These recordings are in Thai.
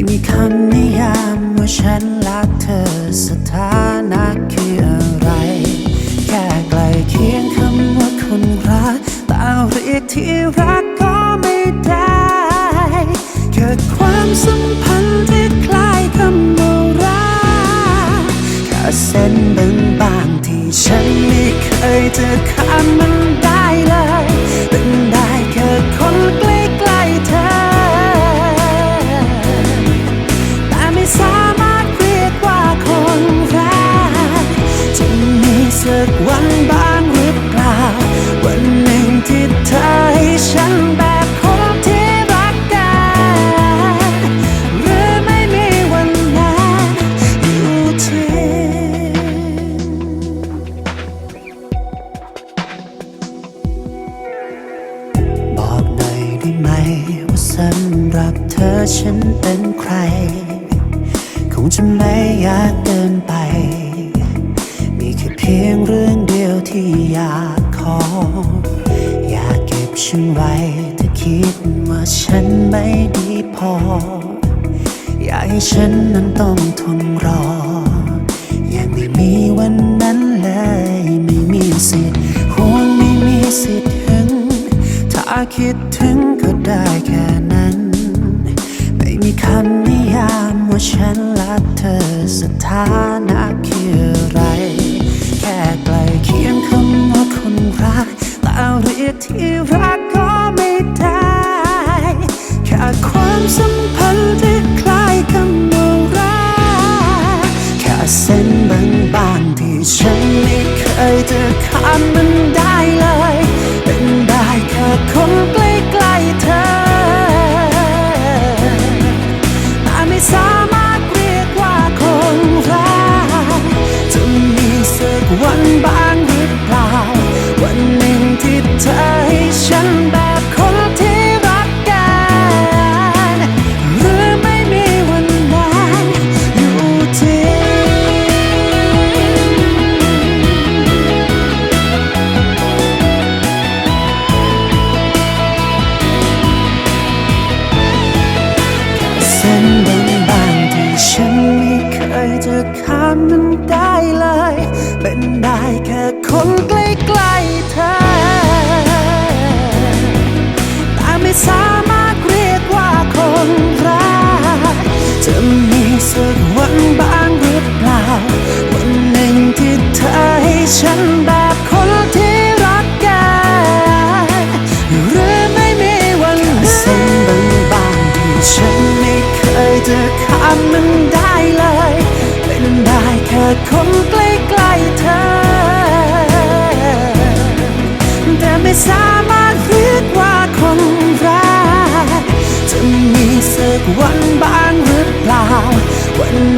ม่มีคำนิยามว่าฉันรักเธอสถานะคืออะไร แค่ใกลเคียงคำว่าคนรักแต่เรียกที่รักก็ไม่ได้เกิดความสัมพันธ์ที่คล้ายคำว่ารักแค่เส้นบางๆที่ฉันไม่เคยจะข้ามมันได้ ออยากให้ฉันนั้นต้องทนรอ ยังไม่มีวันนั้นเลย ไม่มีสิทธิ์ห่วงไม่มีสิทธิ์ถึง ถ้าคิดถึงก็ได้แค่นั้น ไม่มีคำนิยามว่าฉันรักเธอสถานะ สักวันบ้างหรือเปล่า วันหนึ่งที่เธอให้ฉันแบบคนที่รักกันหรือไม่มีวันนั้นเส้นบางที่ฉันไม่เคยจะข้ามมันได้เลย เป็นได้แค่คนใกล้ๆเธอแต่ไม่สา วันบ้างหรือเปล่าวัน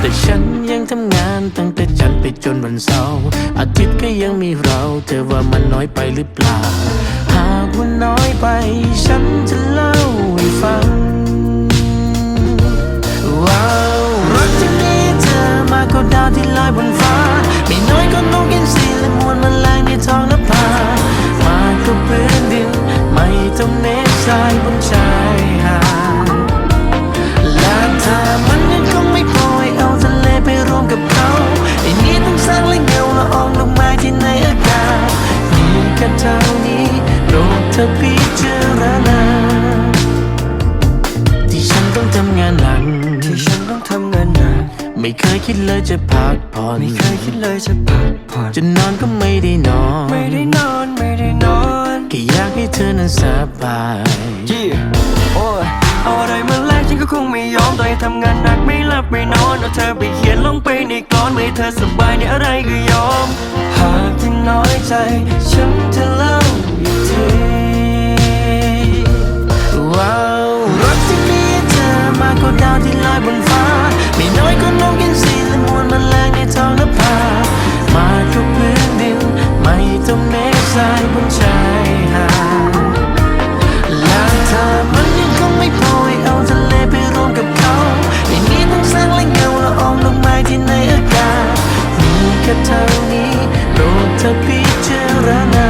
แต่ฉันยังทำงานตั้งแต่จันทร์ไปจนวันเสาร์อาทิตย์ก็ยังมีเรา เธอว่ามันน้อยไปหรือเปล่า หากว่าน้อยไป ฉันจะเล่าให้ฟัง ว้าวรถที่มีเธอมาก็ดาวที่ลอยบนฟ้า ไม่น้อยก็นกอินสีและมวลมันแรงในท้องนภามากกว่าพื้นดิน ไม่ต้องเน้นทายบนชายหาดและเธอมันยัง วมกับเขาไอ้นี้ต้องสร้างและเงาละอองดอกไม้ที่ในอากาศมีแค่เท่านี้โปรดเธอพิจารณาที่ฉันต้องทำงานหนักที่ฉันต้องทำงานหนักไม่เคยคิดเลยจะพักผ่อนไม่เคยคิดเลยจะพักผ่อนจะนอนก็ไม่ได้นอน ไม่ได้นอนไม่ได้นอนแค่อยากให้เธอนั้นสบายยี่โอ้ยเอาอะไรมา ก็คงไม่ยอมต่อให้ทำงานหนักไม่หลับไม่นอนเอาเธอไปเขียนลงไปในกลอนเมื่อเธอสบายในอะไรก็ยอม หากที่น้อยใจ ฉันจะเล่าอีกทีว้าวรักที่มีเธอมากกว่าดาวที่ลอยบนฟ้า ไม่น้อยก็นกอินทรีและมวลแมลงในท้องนภามากกว่พื้นดินไม่ต้องเมฆทรายบนชายหาดและถ้ามันยังคงไม่พอ แค่เท่านี้โปรดเธอพิจารณา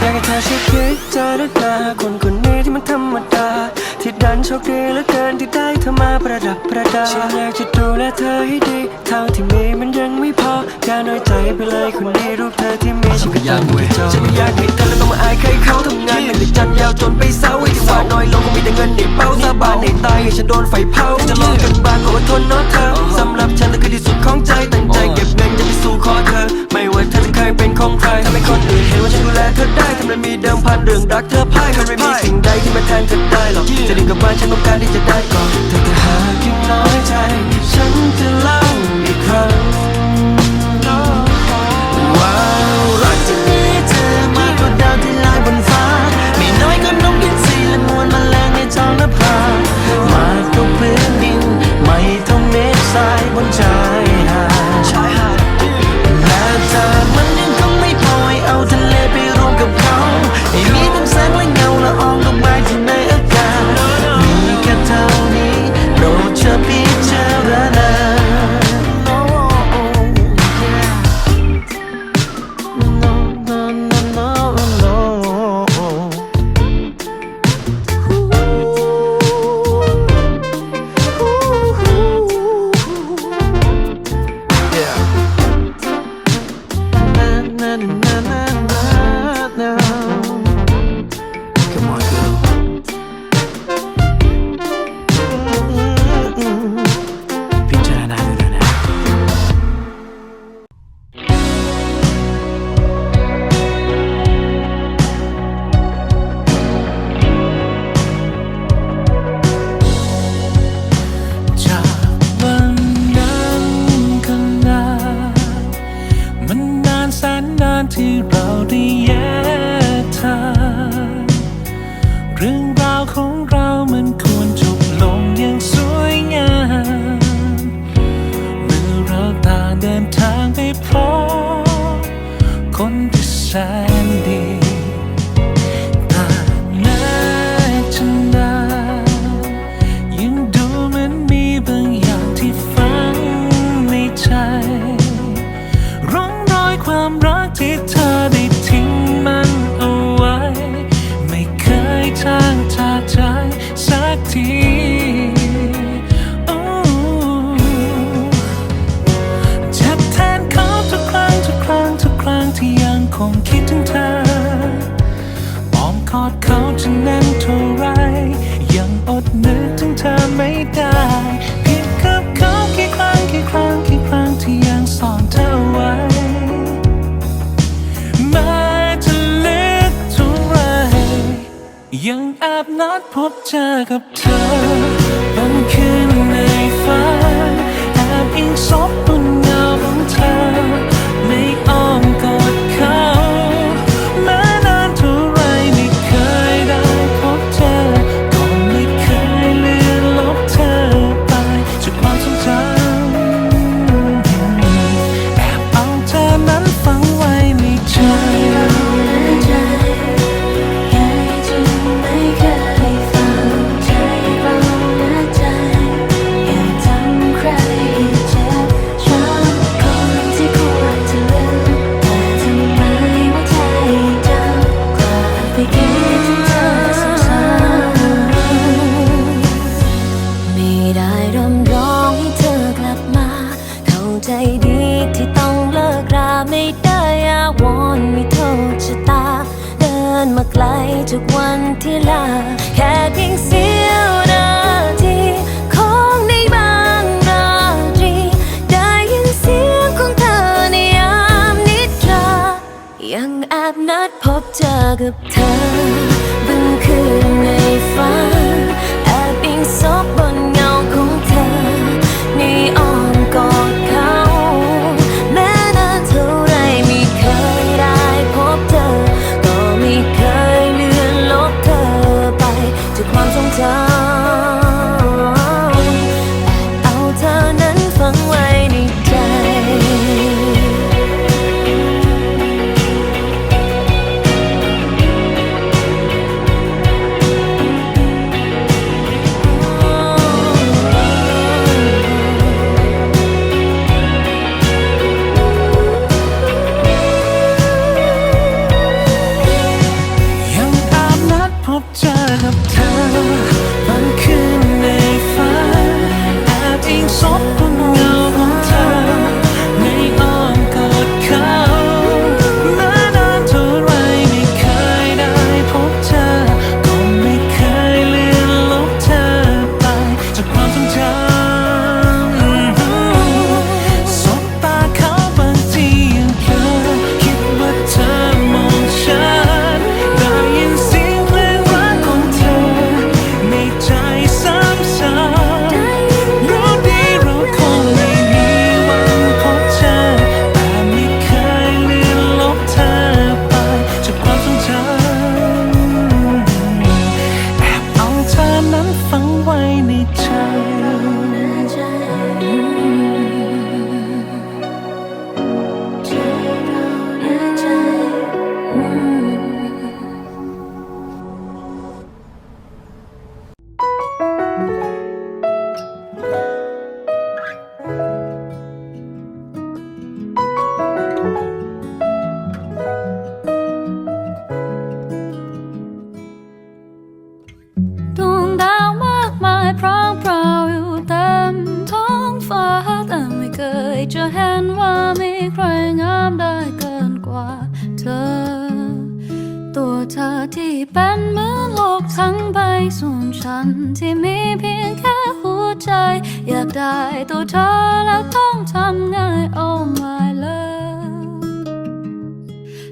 อยากให้เธอช่วยคิดเจอด้วยตาคนคนนี้ที่มันธรรมดา ที่ดันโชคดีเหลือเกินที่ได้เธอมาประดับประดาฉันอยากจะดูแลเธอให้ดีเท่าที่มีมันยังไม่พออย่าน้อยใจไปเลยคนนี้รูปเธอที่มีฉันก็ยังไม่จบฉันไม่อยากให้เธอแล้วต้องมาอายใครเขาทำงานเหนื่อยจัดยาวจนไปเศร้าไอ้ที่ว่าน้อยลงก็มีแต่เงินในเป้าสาบานในตายให้ฉันโดนไฟเผาจะลองกันบ้างก็อดทนเนาะเธอสำหรับฉันเธอคือที่สุด จะดึงกลับานฉันต้องการที่จะได้ก่อน ที่เราได้แยกทางเรื่องราวของเรามันควรจบลงอย่างสวยงามเมื่อเราต่างเดินทางไปพบคนที่แส ค ยังแอบนัดพบเจอกับเธอบางคืนในฝันแอบอิงซบบน ทุกวันที่ลา แค่เพียงเสี้ยวนาทีของในบางราตรี ได้ยินเสียงของเธอในยามนิทรา ยังแอบนัดพบเจอกับเธอ เหมือนโลกทั้งใบส่วนฉันที่มีเพียงแค่หัวใจ อยากได้ตัวเธอแล้วต้องทำไง Oh my love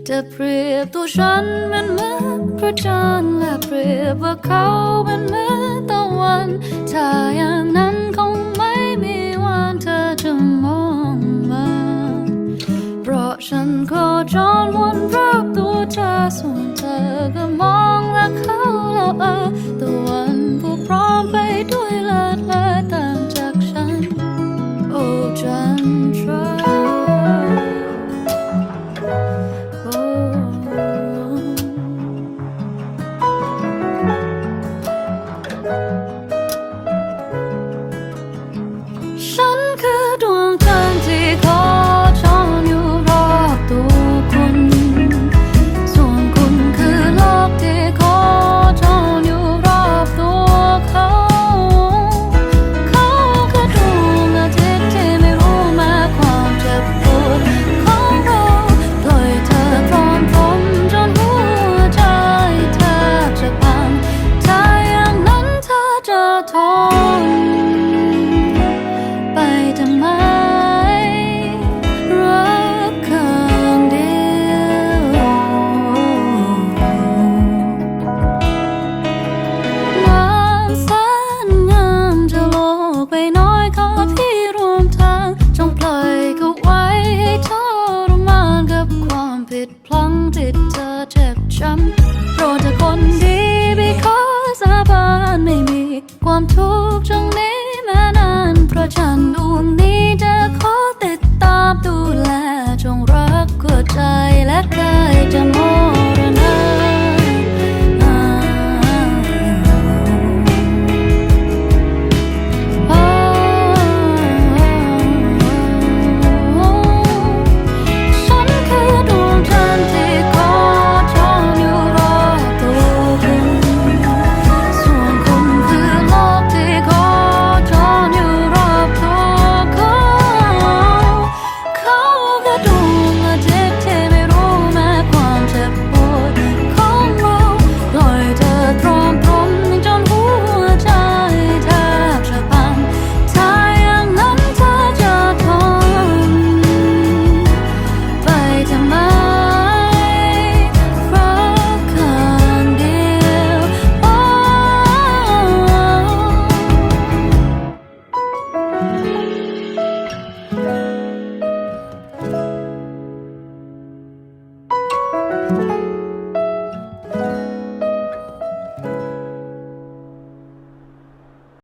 จะเปรียบตัวฉันเมันเหมือนพระจันทร์และเปรียบว่าเขาเป็นเหมือนตะวันถ้าอย่างนั้นคงไม่มีวันเธอจะมองะฉันก็จอนวนรอบตัวเธอส่วนเธอก็มองและเข้า